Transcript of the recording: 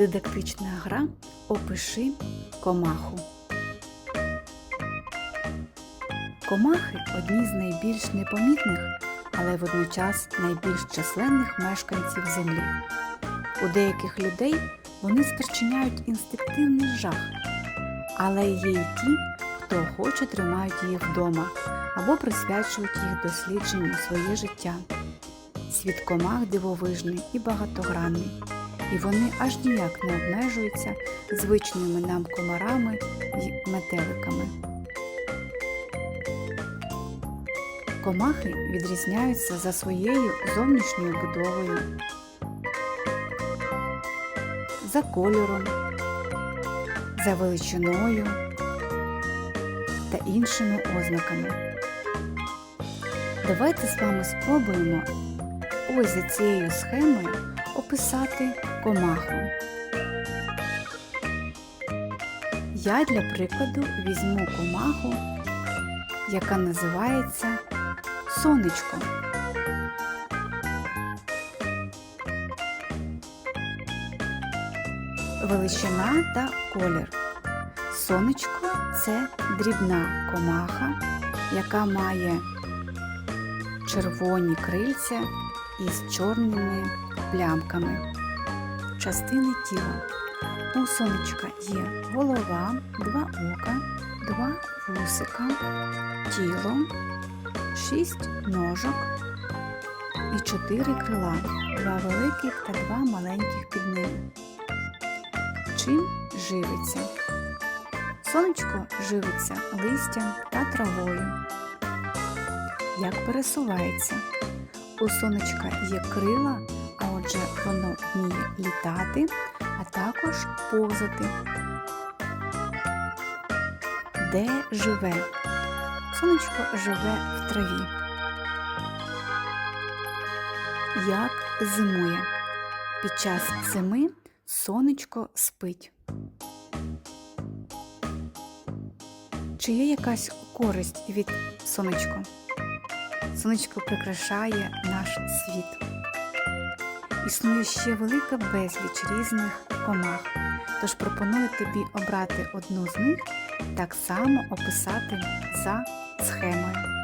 Дидактична гра Опиши комаху. Комахи одні з найбільш непомітних, але водночас найбільш численних мешканців землі. У деяких людей вони спричиняють інстинктивний жах, але є й ті, хто охоче тримають їх вдома або присвячують їх дослідженню своє життя. Світ комах дивовижний і багатогранний, і вони аж ніяк не обмежуються звичними нам комарами й метеликами. Комахи відрізняються за своєю зовнішньою будовою, за кольором, за величиною та іншими ознаками. Давайте з вами спробуємо ось за цією схемою описати комаху. Я для прикладу візьму комаху, яка називається сонечко. Величина та колір. Сонечко це дрібна комаха, яка має червоні крильця із чорними плямками. Частини тіла. У сонечка є голова, два ока, два вусика, тіло, шість ножок і чотири крила, два великих та два маленьких під ними. Чим живиться? Сонечко живиться листям та травою. Як пересувається? У сонечка є крила, а отже воно вміє літати, а також повзати. Де живе? Сонечко живе в траві. Як зимує? Під час зими сонечко спить. Чи є якась користь від сонечка? Сонечко прикрашає наш світ. Існує ще велика безліч різних комах, тож пропоную тобі обрати одну з них так само описати за схемою.